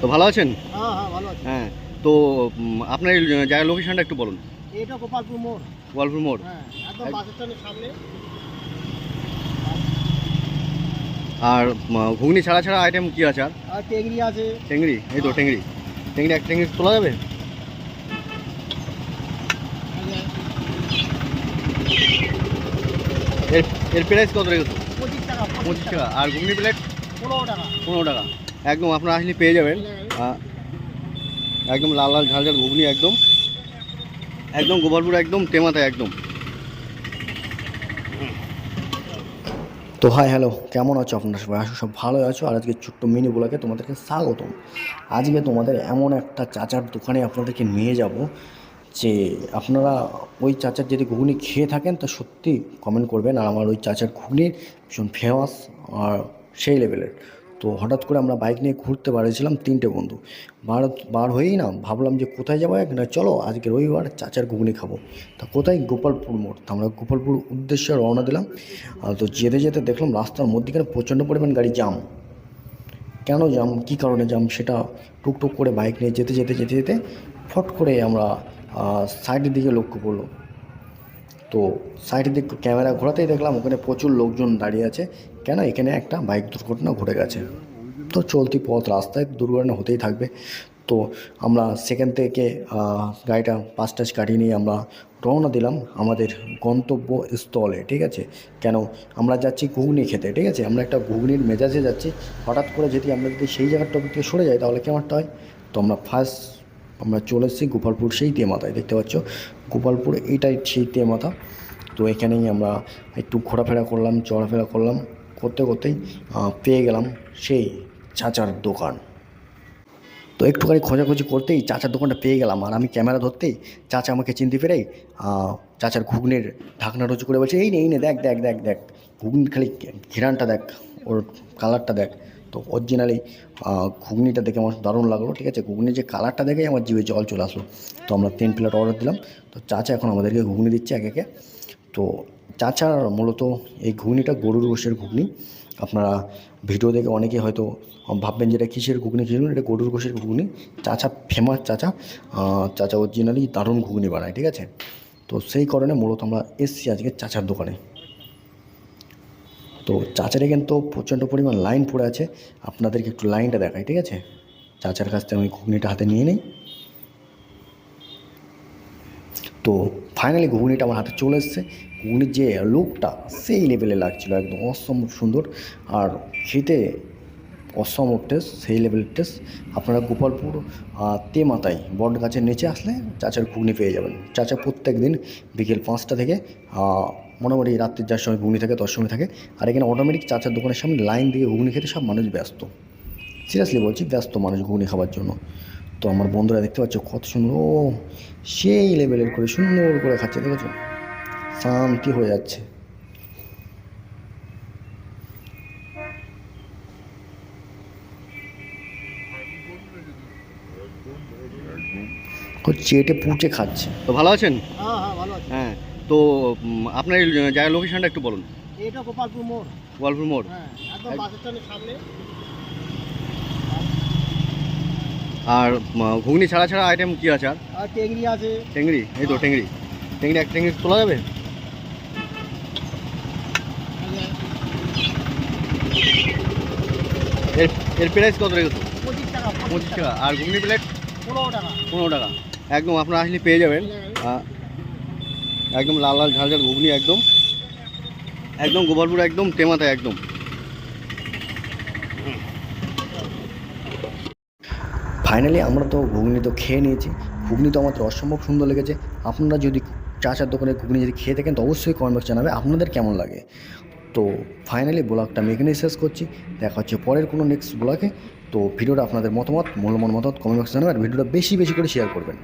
তো ভালো আছেন? হ্যাঁ হ্যাঁ ভালো আছে। হ্যাঁ তো আপনার এই জায়গার লোকেশনটা একটু বলুন। এটা গোপালপুর মোড়। মোড়? হ্যাঁ একদম বাস স্ট্যান্ডের সামনে। আর ঘুগনি ছাড়া ছাড়া আইটেম কি আছে আর? আর টেংরি আছে। টেংরি? এই তো টেংরি। টেংরি এক টেংরি তোলা যাবে? এর এর প্রাইস কত রেখেছো? পঁচিশ টাকা পঁচিশ টাকা। আর ঘুগনি প্লেট পনেরো টাকা। পনেরো টাকা। একদম আপনারা আসলে পেয়ে যাবেন। একদম লাল লাল ঝাল ঝাল ঘুগনি একদম। একদম গোপালপুর একদম তেমাতায় একদম। তো হাই হ্যালো কেমন আছো আপনার সবাই? আসো সব ভালো আছো। আর আজকে ছোট্ট মিনি ব্লগে তোমাদেরকে স্বাগতম। আজকে তোমাদের এমন একটা চাচার দোকানে আপনাদেরকে নিয়ে যাব যে আপনারা ওই চাচার যদি ঘুগনি খেয়ে থাকেন, তা সত্যি কমেন্ট করবেন। আর আমার ওই চাচার ঘুগনি ভীষণ ফেমাস আর সেই লেভেলের তো হঠাৎ করে আমরা বাইক নিয়ে ঘুরতে বেরিয়েছিলাম তিনটে বন্ধু। বার বার হয়েই না ভাবলাম যে কোথায় যাব এক না চলো আজকে রবিবার চাচার ঘুগনি খাব। তা কোথায়? গোপালপুর মোড়। তা আমরা গোপালপুর উদ্দেশ্যে রওনা দিলাম। আর তো যেতে যেতে দেখলাম রাস্তার মধ্যেখানে প্রচণ্ড পরিমাণ গাড়ি জাম কেন জাম কী কারণে জাম সেটা টুকটুক করে বাইক নিয়ে যেতে যেতে যেতে যেতে ফট করে আমরা সাইডের দিকে লক্ষ্য করল তো সাইডের দিক ক্যামেরা ঘোরাতেই দেখলাম, ওখানে প্রচুর লোকজন দাঁড়িয়ে আছে। কেন? এখানে একটা বাইক দুর্ঘটনা ঘটে গেছে। তো চলতি পথ রাস্তায় দুর্ঘটনা হতেই থাকবে। তো আমরা সেখান থেকে গাড়িটা পাঁচ টাচ কাটিয়ে নিয়ে আমরা রওনা দিলাম আমাদের গন্তব্য স্থলে, ঠিক আছে? কেন? আমরা যাচ্ছি ঘুগনি খেতে, ঠিক আছে? আমরা একটা ঘুগনির মেজাজে যাচ্ছি। হঠাৎ করে যদি আমরা যদি সেই জায়গার টপিক থেকে সরে যাই, তাহলে কেমনটা হয়? তো আমরা ফার্স্ট আমরা চলে এসেছি গোপালপুর সেই তেমাথায় দেখতে পাচ্ছ? গোপালপুর এইটাই সেই তেমাথা তো এখানেই আমরা একটু ঘোরাফেরা করলাম, চলাফেরা করলাম। করতে করতেই পেয়ে গেলাম সেই চাচার দোকান। তো একটুখানি খোঁজাখুঁজি করতেই চাচার দোকানটা পেয়ে গেলাম। আর আমি ক্যামেরা ধরতেই চাচা আমাকে চিনতে পেরেই চাচার ঘুগনির ঢাকনা রুচু করে বলছে, এই নে এই নে, দেখ দেখ দেখ দেখ। ঘুগনির খালি ঘেরানটা দেখ, ওর কালারটা দেখ। তো অরিজিনালি ঘুগনিটা দেখে আমার দারুণ লাগল, ঠিক আছে? ঘুগনির যে কালারটা দেখেই আমার জিভে জল চলে আসলো। তো আমরা তিন প্লেট অর্ডার দিলাম। তো চাচা এখন আমাদেরকে ঘুগনি দিচ্ছে একে একে। তো চাচার মূলত এই ঘুগনিটা গরুর গোশের ঘুগনি। আপনারা ভিডিও দেখে অনেকে হয়তো ভাববেন যে এটা কিসের ঘুগনি, কিসের এটা গরুর গোশের ঘুগনি। চাচা ফেমাস চাচা। চাচা অরিজিনালি দারুণ ঘুগনি বানায়, ঠিক আছে? তো সেই কারণে মূলত আমরা এসছি আজকে চাচার দোকানে। তো চাচার এখানে তো প্রচণ্ড পরিমাণ লাইন পড়ে আছে। আপনাদেরকে একটু লাইনটা দেখাই ঠিক আছে? চাচার কাছ থেকে আমি ঘুগনিটা হাতে নিয়ে নিই। তো ফাইনালি ঘুগনিটা আমার হাতে চলে এসছে। ঘুগনির যে লুকটা সেই লেভেলে লাগছিল একদম অসম্ভব সুন্দর। আর খেতে অসম্ভব টেস্ট সেই লেভেলের টেস্ট আপনারা গোপালপুর আহ, তেমাতায় বট গাছের নিচে আসলে চাচার ঘুগনি পেয়ে যাবেন। চাচা প্রত্যেক দিন বিকেল পাঁচটা থেকে মোটামুটি রাত্রির যার সময় ঘুগনি থাকে দশ সময় থাকে। আর এখানে অটোমেটিক চাচার দোকানের সামনে লাইন দিয়ে ঘুগনি খেতে সব মানুষ ব্যস্ত। সিরিয়াসলি বলছি ব্যস্ত মানুষ ঘুগনি খাবার জন্য। তো আমার বন্ধুরা দেখতে পাচ্ছ কত সুন্দর ও সেই লেভেলের করে সুন্দর করে খাচ্ছে দেখেছ শান্তি হয়ে যাচ্ছে। চেটে পুচে খাচ্ছে। তো ভালো আছেন? হ্যাঁ হ্যাঁ ভালো হ্যাঁ। তো আপনার জায়গার লোকেশনটা একটু বলুন। এটা গোপালপুর মোড়। গোয়ালপুর মোড়? হ্যাঁ সামনে। আর ঘুগনি ছাড়া ছাড়া আইটেম কি আছে আর? টেংরি আছে। টেংরি এই তো টেংরি। টেংরি এক টেংরি তোলা যাবে? এর এর প্রাইস কত রেখেছো? পঁচিশ টাকা পঁচিশ টাকা। আর ঘুগনি প্লেট পনেরো টাকা। পনেরো টাকা। একদম আপনারা আসলে পেয়ে যাবেন। একদম লাল লাল ঝাল ঝাল ঘুগনি একদম। একদম গোপালপুর একদম তেমাতায় একদম। ফাইনালি আমরা তো ঘুগনি তো খেয়ে নিয়েছি। ঘুগনি তো আমাদের অসম্ভব সুন্দর লেগেছে। আপনারা যদি চাচার দোকানে ঘুগনি যদি খেয়ে থাকেন, তো অবশ্যই কমেন্ট জানাবে আপনাদের কেমন লাগে। তো ফাইনালি ব্লগটা আমি এখানেই শেষ করছি। দেখা হচ্ছে পরের কোনো নেক্সট ব্লগে তো ভিডিওটা আপনাদের মতামত, মূল্যবান মতামত কমেন্ট বক্সে জানাবেন আর ভিডিওটা বেশি বেশি করে শেয়ার করবেন।